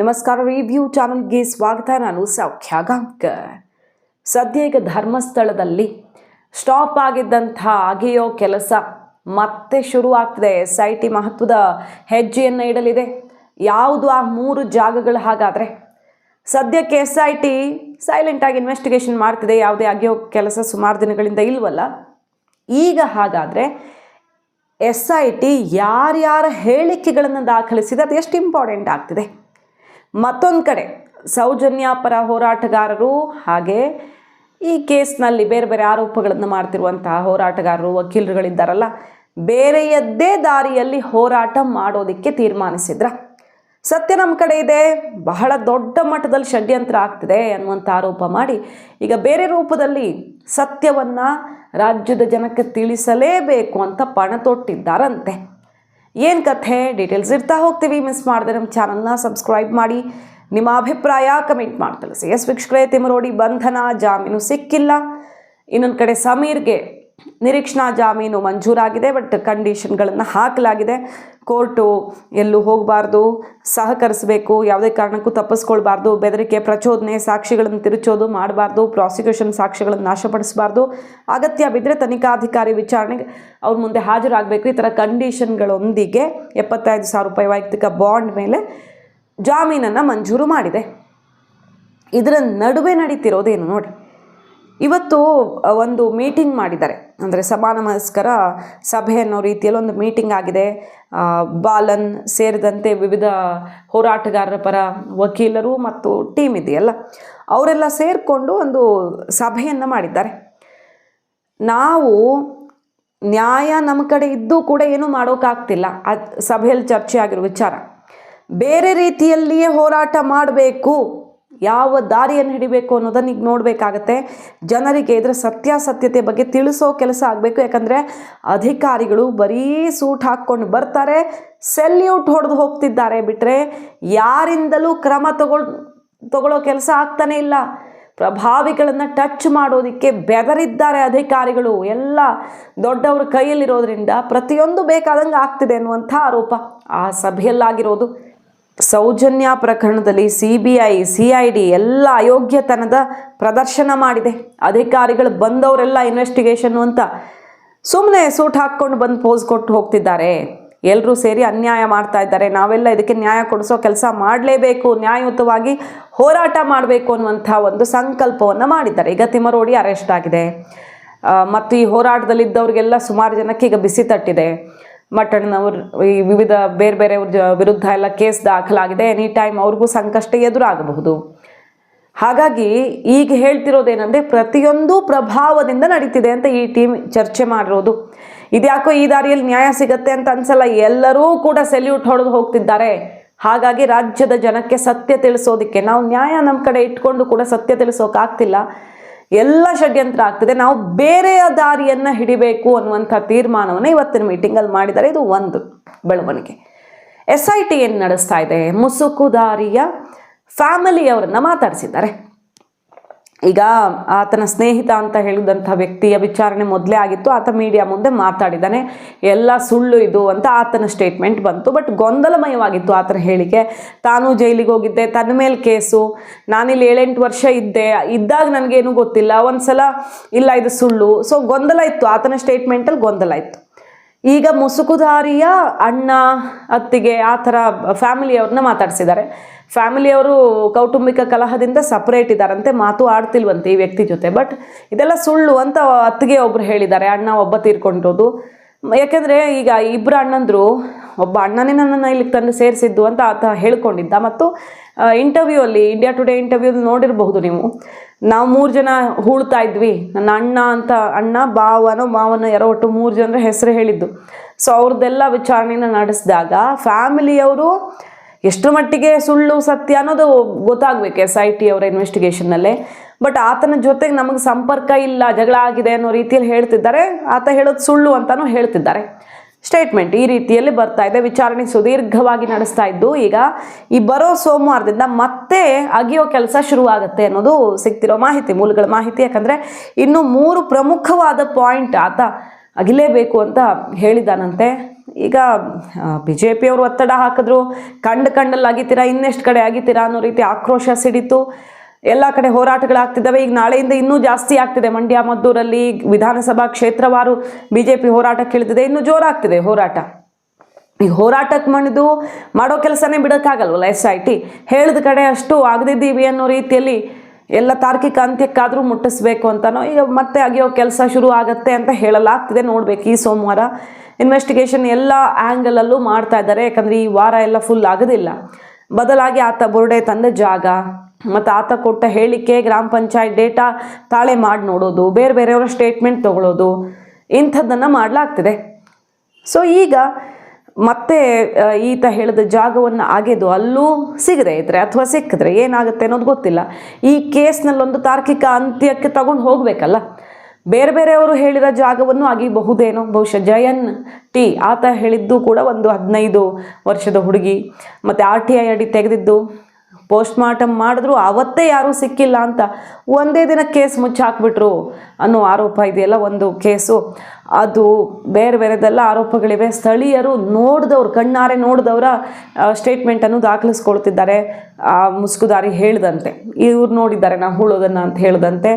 ನಮಸ್ಕಾರ ರಿವ್ಯೂ ಚಾನಲ್ಗೆ ಸ್ವಾಗತ, ನಾನು ಸೌಖ್ಯ ಗಾಂಕರ್ ಸದ್ಯ ಈಗ ಧರ್ಮಸ್ಥಳದಲ್ಲಿ ಸ್ಟಾಪ್ ಆಗಿದ್ದಂಥ ಅಗೆಯೋ ಕೆಲಸ ಮತ್ತೆ ಶುರುವಾಗ್ತಿದೆ. ಎಸ್ ಐ ಟಿ ಮಹತ್ವದ ಹೆಜ್ಜೆಯನ್ನು ಇಡಲಿದೆ. ಯಾವುದು ಆ ಮೂರು ಜಾಗಗಳು ಹಾಗಾದರೆ? ಸದ್ಯಕ್ಕೆ ಎಸ್ ಐ ಟಿ ಸೈಲೆಂಟಾಗಿ ಇನ್ವೆಸ್ಟಿಗೇಷನ್ ಮಾಡ್ತಿದೆ. ಯಾವುದೇ ಅಗೆಯೋ ಕೆಲಸ ಸುಮಾರು ದಿನಗಳಿಂದ ಇಲ್ವಲ್ಲ. ಈಗ ಹಾಗಾದರೆ ಎಸ್ ಐ ಟಿ ಯಾರ್ಯಾರ ಹೇಳಿಕೆಗಳನ್ನು ದಾಖಲಿಸಿದೆ, ಅದು ಎಷ್ಟು ಇಂಪಾರ್ಟೆಂಟ್ ಆಗ್ತಿದೆ? ಮತ್ತೊಂದು ಕಡೆ ಸೌಜನ್ಯ ಪರ ಹೋರಾಟಗಾರರು ಹಾಗೆ ಈ ಕೇಸ್ನಲ್ಲಿ ಬೇರೆ ಬೇರೆ ಆರೋಪಗಳನ್ನು ಮಾಡ್ತಿರುವಂತಹ ಹೋರಾಟಗಾರರು, ವಕೀಲರುಗಳಿದ್ದಾರಲ್ಲ, ಬೇರೆಯದ್ದೇ ದಾರಿಯಲ್ಲಿ ಹೋರಾಟ ಮಾಡೋದಕ್ಕೆ ತೀರ್ಮಾನಿಸಿದ್ರ. ಸತ್ಯ ನಮ್ಮ ಕಡೆ ಇದೆ, ಬಹಳ ದೊಡ್ಡ ಮಟ್ಟದಲ್ಲಿ ಷಡ್ಯಂತ್ರ ಆಗ್ತಿದೆ ಅನ್ನುವಂಥ ಆರೋಪ ಮಾಡಿ ಈಗ ಬೇರೆ ರೂಪದಲ್ಲಿ ಸತ್ಯವನ್ನು ರಾಜ್ಯದ ಜನಕ್ಕೆ ತಿಳಿಸಲೇಬೇಕು ಅಂತ ಪಣ ತೊಟ್ಟಿದ್ದಾರಂತೆ ಏನು ಕಥೆ? ಡೀಟೇಲ್ಸ್ ಇರ್ತಾ ಹೋಗ್ತೀವಿ. ಮಿಸ್ ಮಾಡಿದ್ರೆ ನಮ್ಮ ಚಾನಲ್ನ ಸಬ್ಸ್ಕ್ರೈಬ್ ಮಾಡಿ. ನಿಮ್ಮ ಅಭಿಪ್ರಾಯ ಕಮೆಂಟ್ ಮಾಡ್ತಲ್ಲ ಸಿ ಎಸ್ ವೀಕ್ಷಕರೇ ತಿಮರೋಡಿ ಬಂಧನ, ಜಾಮೀನು ಸಿಕ್ಕಿಲ್ಲ. ಇನ್ನೊಂದು ಕಡೆ ಸಮೀರ್ಗೆ ನಿರೀಕ್ಷಣಾ ಜಾಮೀನು ಮಂಜೂರಾಗಿದೆ, ಬಟ್ ಕಂಡೀಷನ್ಗಳನ್ನು ಹಾಕಲಾಗಿದೆ. ಕೋರ್ಟು ಎಲ್ಲೂ ಹೋಗಬಾರ್ದು, ಸಹಕರಿಸಬೇಕು, ಯಾವುದೇ ಕಾರಣಕ್ಕೂ ತಪ್ಪಿಸ್ಕೊಳ್ಬಾರ್ದು, ಬೆದರಿಕೆ ಪ್ರಚೋದನೆ, ಸಾಕ್ಷಿಗಳನ್ನು ತಿರುಚೋದು ಮಾಡಬಾರ್ದು, ಪ್ರಾಸಿಕ್ಯೂಷನ್ ಸಾಕ್ಷಿಗಳನ್ನು ನಾಶಪಡಿಸಬಾರ್ದು, ಅಗತ್ಯ ಬಿದ್ದರೆ ತನಿಖಾಧಿಕಾರಿ ವಿಚಾರಣೆಗೆ ಅವ್ರ ಮುಂದೆ ಹಾಜರಾಗಬೇಕು. ಈ ಥರ ಕಂಡೀಷನ್ಗಳೊಂದಿಗೆ ಎಪ್ಪತ್ತೈದು ಸಾವಿರ ರೂಪಾಯಿ ವೈಯಕ್ತಿಕ ಬಾಂಡ್ ಮೇಲೆ ಜಾಮೀನನ್ನು ಮಂಜೂರು ಮಾಡಿದೆ. ಇದರ ನಡುವೆ ನಡೀತಿರೋದೇನು ನೋಡಿ. ಇವತ್ತು ಒಂದು ಮೀಟಿಂಗ್ ಮಾಡಿದ್ದಾರೆ. ಅಂದರೆ ಸಮಾನಮನಸ್ಕರ ಸಭೆ ಅನ್ನೋ ರೀತಿಯಲ್ಲಿ ಒಂದು ಮೀಟಿಂಗ್ ಆಗಿದೆ. ಬಾಲನ್ ಸೇರಿದಂತೆ ವಿವಿಧ ಹೋರಾಟಗಾರರ ಪರ ವಕೀಲರು ಮತ್ತು ಟೀಮ್ ಇದೆಯಲ್ಲ, ಅವರೆಲ್ಲ ಸೇರಿಕೊಂಡು ಒಂದು ಸಭೆಯನ್ನು ಮಾಡಿದ್ದಾರೆ. ನಾವು ನ್ಯಾಯ ನಮ್ಮ ಕಡೆ ಇದ್ದೂ ಕೂಡ ಏನೂ ಮಾಡೋಕ್ಕಾಗ್ತಿಲ್ಲ. ಅದು ಸಭೆಯಲ್ಲಿ ಚರ್ಚೆ ಆಗಿರೋ ವಿಚಾರ. ಬೇರೆ ರೀತಿಯಲ್ಲಿಯೇ ಹೋರಾಟ ಮಾಡಬೇಕು. ಯಾವ ದಾರಿಯನ್ನು ಹಿಡಿಬೇಕು ಅನ್ನೋದನ್ನು ಈಗ ನೋಡಬೇಕಾಗತ್ತೆ. ಜನರಿಗೆ ಇದರ ಸತ್ಯಾಸತ್ಯತೆ ಬಗ್ಗೆ ತಿಳಿಸೋ ಕೆಲಸ ಆಗಬೇಕು. ಯಾಕಂದರೆ ಅಧಿಕಾರಿಗಳು ಬರೀ ಸೂಟ್ ಹಾಕ್ಕೊಂಡು ಬರ್ತಾರೆ, ಸೆಲ್ಯೂಟ್ ಹೊಡೆದು ಹೋಗ್ತಿದ್ದಾರೆ ಬಿಟ್ಟರೆ ಯಾರಿಂದಲೂ ಕ್ರಮ ತಗೊಳ್ ತಗೊಳ್ಳೋ ಕೆಲಸ ಆಗ್ತಾನೆ ಇಲ್ಲ. ಪ್ರಭಾವಿಗಳನ್ನು ಟಚ್ ಮಾಡೋದಕ್ಕೆ ಬೆದರಿದ್ದಾರೆ ಅಧಿಕಾರಿಗಳು. ಎಲ್ಲ ದೊಡ್ಡವ್ರ ಕೈಯಲ್ಲಿರೋದ್ರಿಂದ ಪ್ರತಿಯೊಂದು ಬೇಕಾದಂಗೆ ಆಗ್ತಿದೆ ಅನ್ನುವಂಥ ಆರೋಪ ಆ ಸಭೆಯಲ್ಲಾಗಿರೋದು. ಸೌಜನ್ಯ ಪ್ರಕರಣದಲ್ಲಿ C B I C I D ಎಲ್ಲ ಅಯೋಗ್ಯತನದ ಪ್ರದರ್ಶನ ಮಾಡಿದೆ. ಅಧಿಕಾರಿಗಳು ಬಂದವರೆಲ್ಲ ಇನ್ವೆಸ್ಟಿಗೇಷನ್ ಅಂತ ಸುಮ್ಮನೆ ಸೂಟ್ ಹಾಕ್ಕೊಂಡು ಬಂದು ಪೋಸ್ ಕೊಟ್ಟು ಹೋಗ್ತಿದ್ದಾರೆ. ಎಲ್ಲರೂ ಸೇರಿ ಅನ್ಯಾಯ ಮಾಡ್ತಾ ಇದ್ದಾರೆ. ನಾವೆಲ್ಲ ಇದಕ್ಕೆ ನ್ಯಾಯ ಕೊಡಿಸೋ ಕೆಲಸ ಮಾಡಲೇಬೇಕು, ನ್ಯಾಯಯುತವಾಗಿ ಹೋರಾಟ ಮಾಡಬೇಕು ಅನ್ನುವಂಥ ಒಂದು ಸಂಕಲ್ಪವನ್ನು ಮಾಡಿದ್ದಾರೆ. ಈಗ ತಿಮರೋಡಿ ಅರೆಸ್ಟ್ ಆಗಿದೆ. ಮತ್ತು ಈ ಹೋರಾಟದಲ್ಲಿದ್ದವ್ರಿಗೆಲ್ಲ ಸುಮಾರು ಜನಕ್ಕೆ ಈಗ ಬಿಸಿ ತಟ್ಟಿದೆ. ಮಟ್ಟಣ್ಣನವ್ರ ಈ ವಿವಿಧ ಬೇರೆ ಬೇರೆ ವಿರುದ್ಧ ಎಲ್ಲ ಕೇಸ್ ದಾಖಲಾಗಿದೆ. ಎನಿ ಟೈಮ್ ಅವ್ರಿಗೂ ಸಂಕಷ್ಟ ಎದುರಾಗಬಹುದು. ಹಾಗಾಗಿ ಈಗ ಹೇಳ್ತಿರೋದೇನೆಂದರೆ ಪ್ರತಿಯೊಂದು ಪ್ರಭಾವದಿಂದ ನಡೀತಿದೆ ಅಂತ ಈ ಟೀಮ್ ಚರ್ಚೆ ಮಾಡಿರೋದು. ಇದ್ಯಾಕೋ ಈ ದಾರಿಯಲ್ಲಿ ನ್ಯಾಯ ಸಿಗತ್ತೆ ಅಂತ ಅನ್ಸಲ್ಲ, ಎಲ್ಲರೂ ಕೂಡ ಸೆಲ್ಯೂಟ್ ಹೊಡೆದು ಹೋಗ್ತಿದ್ದಾರೆ. ಹಾಗಾಗಿ ರಾಜ್ಯದ ಜನಕ್ಕೆ ಸತ್ಯ ತಿಳಿಸೋದಕ್ಕೆ, ನಾವು ನ್ಯಾಯ ನಮ್ಮ ಕಡೆ ಇಟ್ಕೊಂಡು ಕೂಡ ಸತ್ಯ ತಿಳಿಸೋಕ್ಕಾಗ್ತಿಲ್ಲ ಎಲ್ಲ ಷಡ್ಯಂತ್ರ ಆಗ್ತದೆ. ನಾವು ಬೇರೆಯ ದಾರಿಯನ್ನು ಹಿಡಿಬೇಕು ಅನ್ನುವಂಥ ತೀರ್ಮಾನವನ್ನು ಇವತ್ತಿನ ಮೀಟಿಂಗಲ್ಲಿ ಮಾಡಿದ್ದಾರೆ. ಇದು ಒಂದು ಬೆಳವಣಿಗೆ. ಎಸ್ ಐ ಟಿ ಏನು ನಡೆಸ್ತಾ ಇದೆ? ಮುಸುಕುದಾರಿಯ ಫ್ಯಾಮಿಲಿಯವರನ್ನು ಮಾತಾಡಿಸಿದ್ದಾರೆ. ಈಗ ಆತನ ಸ್ನೇಹಿತ ಅಂತ ಹೇಳಿದಂಥ ವ್ಯಕ್ತಿಯ ವಿಚಾರಣೆ ಮೊದಲೇ ಆಗಿತ್ತು. ಆತ ಮೀಡಿಯಾ ಮುಂದೆ ಮಾತಾಡಿದ್ದಾನೆ. ಎಲ್ಲ ಸುಳ್ಳು ಇದು ಅಂತ ಆತನ ಸ್ಟೇಟ್ಮೆಂಟ್ ಬಂತು. ಬಟ್ ಗೊಂದಲಮಯವಾಗಿತ್ತು ಆತನ ಹೇಳಿಕೆ. ತಾನು ಜೈಲಿಗೆ ಹೋಗಿದ್ದೆ. ತನ್ನ ಮೇಲೆ ಕೇಸು. ನಾನಿಲ್ಲಿ ಏಳೆಂಟು ವರ್ಷ ಇದ್ದೆ. ಇದ್ದಾಗ ನನಗೇನು ಗೊತ್ತಿಲ್ಲ. ಒಂದ್ಸಲ, ಇಲ್ಲ ಇದು ಸುಳ್ಳು. ಸೊ ಗೊಂದಲ ಇತ್ತು. ಆತನ ಸ್ಟೇಟ್ಮೆಂಟಲ್ಲಿ ಗೊಂದಲ ಇತ್ತು. ಈಗ ಮುಸುಕುಧಾರಿಯ ಅಣ್ಣ, ಅತ್ತಿಗೆ ಆ ಥರ ಫ್ಯಾಮಿಲಿಯವ್ರನ್ನ ಮಾತಾಡಿಸಿದ್ದಾರೆ. ಫ್ಯಾಮಿಲಿಯವರು ಕೌಟುಂಬಿಕ ಕಲಹದಿಂದ ಸಪ್ರೇಟ್ ಇದ್ದಾರಂತೆ, ಮಾತು ಆಡ್ತಿಲ್ವಂತೆ ಈ ವ್ಯಕ್ತಿ ಜೊತೆ. ಬಟ್ ಇದೆಲ್ಲ ಸುಳ್ಳು ಅಂತ ಅತ್ತಿಗೆ ಒಬ್ರು ಹೇಳಿದ್ದಾರೆ, ಅಣ್ಣ ಒಬ್ಬ ತೀರ್ಕೊಂಡಿರೋದು. ಯಾಕೆಂದರೆ ಈಗ ಇಬ್ಬರು ಅಣ್ಣಂದರು, ಒಬ್ಬ ಅಣ್ಣನೇ ನನ್ನನ್ನು ಇಲ್ಲಿ ತಂದು ಸೇರಿಸಿದ್ದು ಅಂತ ಆತ ಹೇಳ್ಕೊಂಡಿದ್ದ. ಮತ್ತು ಇಂಟರ್ವ್ಯೂ ಅಲ್ಲಿ ಇಂಡಿಯಾ ಟುಡೇ ಇಂಟರ್ವ್ಯೂ ನೋಡಿರಬಹುದು ನೀವು. ನಾವು ಮೂರು ಜನ ಹೂಳ್ತಾ ಇದ್ವಿ. ನನ್ನ ಅಣ್ಣ ಅಂತ ಅಣ್ಣ ಬಾವನೋ ಮಾವನೋ ಯಾರೋ ಒಟ್ಟು ಮೂರು ಜನರ ಹೆಸರು ಹೇಳಿದ್ದು. ಸೊ ಅವ್ರದ್ದೆಲ್ಲ ವಿಚಾರಣೆನ ನಡೆಸಿದಾಗ ಫ್ಯಾಮಿಲಿಯವರು ಎಷ್ಟರ ಮಟ್ಟಿಗೆ ಸುಳ್ಳು ಸತ್ಯ ಅನ್ನೋದು ಗೊತ್ತಾಗಬೇಕು ಎಸ್ ಐ ಟಿ ಅವರ ಇನ್ವೆಸ್ಟಿಗೇಷನ್ನಲ್ಲೇ ಬಟ್ ಆತನ ಜೊತೆಗೆ ನಮಗೆ ಸಂಪರ್ಕ ಇಲ್ಲ, ಜಗಳ ಆಗಿದೆ ಅನ್ನೋ ರೀತಿಯಲ್ಲಿ ಹೇಳ್ತಿದ್ದಾರೆ. ಆತ ಹೇಳೋದು ಸುಳ್ಳು ಅಂತಲೂ ಹೇಳ್ತಿದ್ದಾರೆ. ಸ್ಟೇಟ್ಮೆಂಟ್ ಈ ರೀತಿಯಲ್ಲಿ ಬರ್ತಾ ಇದೆ. ವಿಚಾರಣೆ ಸುದೀರ್ಘವಾಗಿ ನಡೆಸ್ತಾ ಇದ್ದು, ಈಗ ಈ ಬರೋ ಸೋಮವಾರದಿಂದ ಮತ್ತೆ ಅಗಿಯೋ ಕೆಲಸ ಶುರುವಾಗುತ್ತೆ ಅನ್ನೋದು ಸಿಗ್ತಿರೋ ಮಾಹಿತಿ, ಮೂಲಗಳ ಮಾಹಿತಿ. ಯಾಕಂದರೆ ಇನ್ನು ಮೂರು ಪ್ರಮುಖವಾದ ಪಾಯಿಂಟ್ ಆತ ಅಗಿಲೇಬೇಕು ಅಂತ ಹೇಳಿದಾನಂತೆ. ಈಗ ಬಿ ಜೆ ಪಿಯವರು ಒತ್ತಡ ಹಾಕಿದ್ರು, ಕಂಡು ಕಂಡಲ್ಲಿ ಆಗಿತ್ತೀರಾ ಇನ್ನೆಷ್ಟು ಕಡೆ ಆಗಿತ್ತೀರಾ ಅನ್ನೋ ರೀತಿ ಆಕ್ರೋಶ ಸಿಡಿತು. ಎಲ್ಲ ಕಡೆ ಹೋರಾಟಗಳಾಗ್ತಿದ್ದಾವೆ ಈಗ ನಾಳೆಯಿಂದ ಇನ್ನೂ ಜಾಸ್ತಿ ಆಗ್ತಿದೆ. ಮಂಡ್ಯ, ಮದ್ದೂರಲ್ಲಿ ವಿಧಾನಸಭಾ ಕ್ಷೇತ್ರವಾರು ಬಿ ಜೆ ಪಿ ಹೋರಾಟ ಇಳಿದಿದೆ. ಇನ್ನೂ ಜೋರಾಗ್ತಿದೆ ಹೋರಾಟ. ಈಗ ಹೋರಾಟಕ್ಕೆ ಮಣಿದು ಮಾಡೋ ಕೆಲಸನೇ ಬಿಡೋಕ್ಕಾಗಲ್ವಲ್ಲ ಎಸ್ ಐ ಟಿ? ಹೇಳಿದ ಕಡೆ ಅಷ್ಟು ಆಗದಿದ್ದೀವಿ ಅನ್ನೋ ರೀತಿಯಲ್ಲಿ ಎಲ್ಲ ತಾರ್ಕಿಕ ಅಂತ್ಯಕ್ಕಾದರೂ ಮುಟ್ಟಿಸ್ಬೇಕು ಅಂತನೋ, ಈಗ ಮತ್ತೆ ಅಗೆಯೋ ಕೆಲಸ ಶುರು ಆಗುತ್ತೆ ಅಂತ ಹೇಳಲಾಗ್ತಿದೆ. ನೋಡಬೇಕು ಈ ಸೋಮವಾರ ಇನ್ವೆಸ್ಟಿಗೇಷನ್ ಎಲ್ಲ ಆ್ಯಂಗಲಲ್ಲೂ ಮಾಡ್ತಾ ಇದ್ದಾರೆ. ಯಾಕಂದರೆ ಈ ವಾರ ಎಲ್ಲ ಫುಲ್ ಆಗೋದಿಲ್ಲ. ಬದಲಾಗಿ ಆತ ಬುರುಡೆ ತಂದ ಜಾಗ, ಮತ್ತು ಆತ ಕೊಟ್ಟ ಹೇಳಿಕೆ, ಗ್ರಾಮ ಪಂಚಾಯತ್ ಡೇಟಾ ತಾಳೆ ಮಾಡಿ ನೋಡೋದು, ಬೇರೆ ಬೇರೆಯವರ ಸ್ಟೇಟ್ಮೆಂಟ್ ತೊಗೊಳೋದು, ಇಂಥದ್ದನ್ನು ಮಾಡಲಾಗ್ತಿದೆ. ಸೊ ಈಗ ಮತ್ತೆ ಈತ ಹೇಳಿದ ಜಾಗವನ್ನು ಅಗೆದು ಅಲ್ಲೂ ಸಿಗದೆ ಇದ್ರೆ ಅಥವಾ ಸಿಕ್ಕಿದ್ರೆ ಏನಾಗುತ್ತೆ ಅನ್ನೋದು ಗೊತ್ತಿಲ್ಲ. ಈ ಕೇಸ್ನಲ್ಲೊಂದು ತಾರ್ಕಿಕ ಅಂತ್ಯಕ್ಕೆ ತಗೊಂಡು ಹೋಗಬೇಕಲ್ಲ. ಬೇರೆ ಬೇರೆಯವರು ಹೇಳಿದ ಜಾಗವನ್ನು ಅಗಿಬಹುದೇನೋ ಬಹುಶಃ ಜಯನ್ ಟಿ ಆತ ಹೇಳಿದ್ದು ಕೂಡ ಒಂದು ಹದಿನೈದು ವರ್ಷದ ಹುಡುಗಿ. ಮತ್ತು ಆರ್ ಟಿ ಐ ಅಡಿ ತೆಗೆದಿದ್ದು. ಪೋಸ್ಟ್ ಮಾರ್ಟಮ್ ಮಾಡಿದ್ರು ಅವತ್ತೇ ಯಾರೂ ಸಿಕ್ಕಿಲ್ಲ ಅಂತ ಒಂದೇ ದಿನ ಕೇಸ್ ಮುಚ್ಚಾಕ್ಬಿಟ್ರು ಅನ್ನೋ ಆರೋಪ ಇದೆಯಲ್ಲ ಒಂದು ಕೇಸು. ಅದು ಬೇರೆ ಬೇರೆದೆಲ್ಲ ಆರೋಪಗಳಿವೆ. ಸ್ಥಳೀಯರು ನೋಡಿದವ್ರು, ಕಣ್ಣಾರೆ ನೋಡಿದವರ ಸ್ಟೇಟ್ಮೆಂಟನ್ನು ದಾಖಲಿಸ್ಕೊಳ್ತಿದ್ದಾರೆ. ಆ, ಮುಸ್ಕುದಾರಿ ಹೇಳ್ದಂತೆ. ಇವ್ರು ನೋಡಿದ್ದಾರೆ ನಾವು ಹೂಳೋದನ್ನು ಅಂತ ಹೇಳ್ದಂತೆ.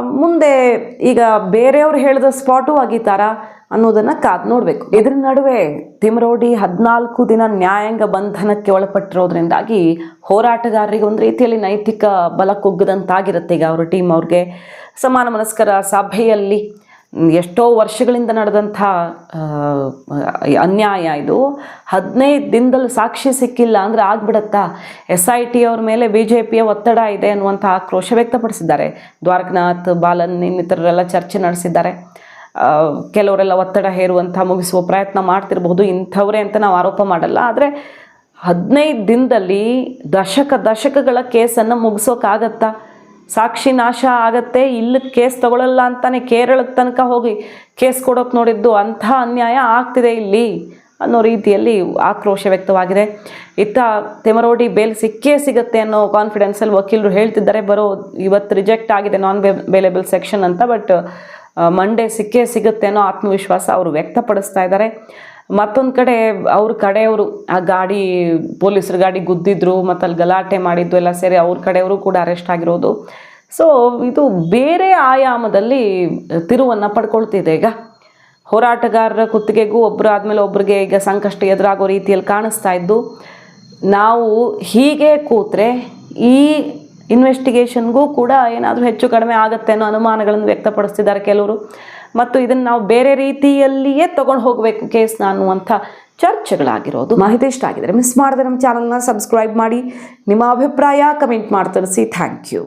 ಮುಂದೆ ಈಗ ಬೇರೆಯವ್ರು ಹೇಳಿದ ಸ್ಪಾಟು ಆಗಿತಾರಾ ಅನ್ನೋದನ್ನ ಕಾದ್ ನೋಡಬೇಕು. ಇದ್ರ ನಡುವೆ ತಿಮರೋಡಿ ಹದಿನಾಲ್ಕು ದಿನ ನ್ಯಾಯಾಂಗ ಬಂಧನಕ್ಕೆ ಒಳಪಟ್ಟಿರೋದ್ರಿಂದಾಗಿ ಹೋರಾಟಗಾರರಿಗೆ ಒಂದು ರೀತಿಯಲ್ಲಿ ನೈತಿಕ ಬಲ ಕುಗ್ಗದಂತಾಗಿರುತ್ತೆ. ಈಗ ಅವ್ರ ಟೀಮ್ ಅವ್ರಿಗೆ ಸಮಾನ ಮನಸ್ಕರ ಸಭೆಯಲ್ಲಿ ಎಷ್ಟೋ ವರ್ಷಗಳಿಂದ ನಡೆದಂಥ ಅನ್ಯಾಯ ಇದು. ಹದಿನೈದು ದಿನದಲ್ಲಿ ಸಾಕ್ಷಿ ಸಿಕ್ಕಿಲ್ಲ ಅಂದರೆ ಆಗ್ಬಿಡತ್ತಾ? ಎಸ್ ಐ ಟಿ ಅವ್ರ ಮೇಲೆ ಬಿ ಜೆ ಪಿಯ ಒತ್ತಡ ಇದೆ ಅನ್ನುವಂಥ ಆಕ್ರೋಶ ವ್ಯಕ್ತಪಡಿಸಿದ್ದಾರೆ. ದ್ವಾರಕನಾಥ್, ಬಾಲನ್ ಇನ್ನಿತರರೆಲ್ಲ ಚರ್ಚೆ ನಡೆಸಿದ್ದಾರೆ. ಕೆಲವರೆಲ್ಲ ಒತ್ತಡ ಹೇರುವಂಥ, ಮುಗಿಸುವ ಪ್ರಯತ್ನ ಮಾಡ್ತಿರಬಹುದು, ಇಂಥವ್ರೆ ಅಂತ ನಾವು ಆರೋಪ ಮಾಡಲ್ಲ. ಆದರೆ ಹದಿನೈದು ದಿನದಲ್ಲಿ ದಶಕ ದಶಕಗಳ ಕೇಸನ್ನು ಮುಗಿಸೋಕ್ಕಾಗತ್ತಾ ಸಾಕ್ಷಿ ನಾಶ ಆಗತ್ತೆ ಇಲ್ಲಿ ಕೇಸ್ ತಗೊಳ್ಳಲ್ಲ ಅಂತಾನೆ ಕೇರಳದ ತನಕ ಹೋಗಿ ಕೇಸ್ ಕೊಡೋಕೆ ನೋಡಿದ್ದು ಅಂಥ ಅನ್ಯಾಯ ಆಗ್ತಿದೆ ಇಲ್ಲಿ ಅನ್ನೋ ರೀತಿಯಲ್ಲಿ ಆಕ್ರೋಶ ವ್ಯಕ್ತವಾಗಿದೆ. ಇತ್ತ ತೆಮರೋಡಿ ಬೇಲ್ ಸಿಕ್ಕೇ ಸಿಗುತ್ತೆ ಅನ್ನೋ ಕಾನ್ಫಿಡೆನ್ಸಲ್ಲಿ ವಕೀಲರು ಹೇಳ್ತಿದ್ದಾರೆ. ಬರೋ ಇವತ್ತು ರಿಜೆಕ್ಟ್ ಆಗಿದೆ ನಾನ್ ಬೇಲೆಬಲ್ ಸೆಕ್ಷನ್ ಅಂತ ಬಟ್ ಮಂಡೇ ಸಿಕ್ಕೇ ಸಿಗುತ್ತೆ ಅನ್ನೋ ಆತ್ಮವಿಶ್ವಾಸ ಅವರು ವ್ಯಕ್ತಪಡಿಸ್ತಾ ಇದ್ದಾರೆ. ಮತ್ತೊಂದು ಕಡೆ ಅವ್ರ ಕಡೆಯವರು, ಆ ಗಾಡಿ, ಪೊಲೀಸರು ಗಾಡಿ ಗುದ್ದಿದ್ರು, ಮತ್ತು ಅಲ್ಲಿ ಗಲಾಟೆ ಮಾಡಿದ್ದು ಎಲ್ಲ ಸೇರಿ ಅವ್ರ ಕಡೆಯವರು ಕೂಡ ಅರೆಸ್ಟ್ ಆಗಿರೋದು. ಸೊ ಇದು ಬೇರೆ ಆಯಾಮದಲ್ಲಿ ತಿರುವನ್ನು ಪಡ್ಕೊಳ್ತಿದೆ ಈಗ. ಹೋರಾಟಗಾರರ ಕುತ್ತಿಗೆಗೂ ಒಬ್ಬರು ಆದಮೇಲೆ ಒಬ್ರಿಗೆ ಈಗ ಸಂಕಷ್ಟ ಎದುರಾಗೋ ರೀತಿಯಲ್ಲಿ ಕಾಣಿಸ್ತಾ ಇದ್ದು, ನಾವು ಹೀಗೆ ಕೂತ್ರೆ ಈ ಇನ್ವೆಸ್ಟಿಗೇಷನ್ಗೂ ಕೂಡ ಏನಾದರೂ ಹೆಚ್ಚು ಕಡಿಮೆ ಆಗುತ್ತೆ ಅನ್ನೋ ಅನುಮಾನಗಳನ್ನು ವ್ಯಕ್ತಪಡಿಸ್ತಿದ್ದಾರೆ ಕೆಲವರು. ಮತ್ತು ಇದನ್ನು ನಾವು ಬೇರೆ ರೀತಿಯಲ್ಲಿಯೇ ತೊಗೊಂಡು ಹೋಗಬೇಕು ಕೇಸ್ನ ಅನ್ನುವಂಥ ಚರ್ಚೆಗಳಾಗಿರೋದು. ಮಾಹಿತಿ ಇಷ್ಟ ಆಗಿದ್ದಾರೆ ಮಿಸ್ ಮಾಡಿದ್ರೆ ನಮ್ಮ ಚಾನಲ್ನ ಸಬ್ಸ್ಕ್ರೈಬ್ ಮಾಡಿ. ನಿಮ್ಮ ಅಭಿಪ್ರಾಯ ಕಮೆಂಟ್ ಮಾಡಿ ತಿಳಿಸಿ ಥ್ಯಾಂಕ್ ಯು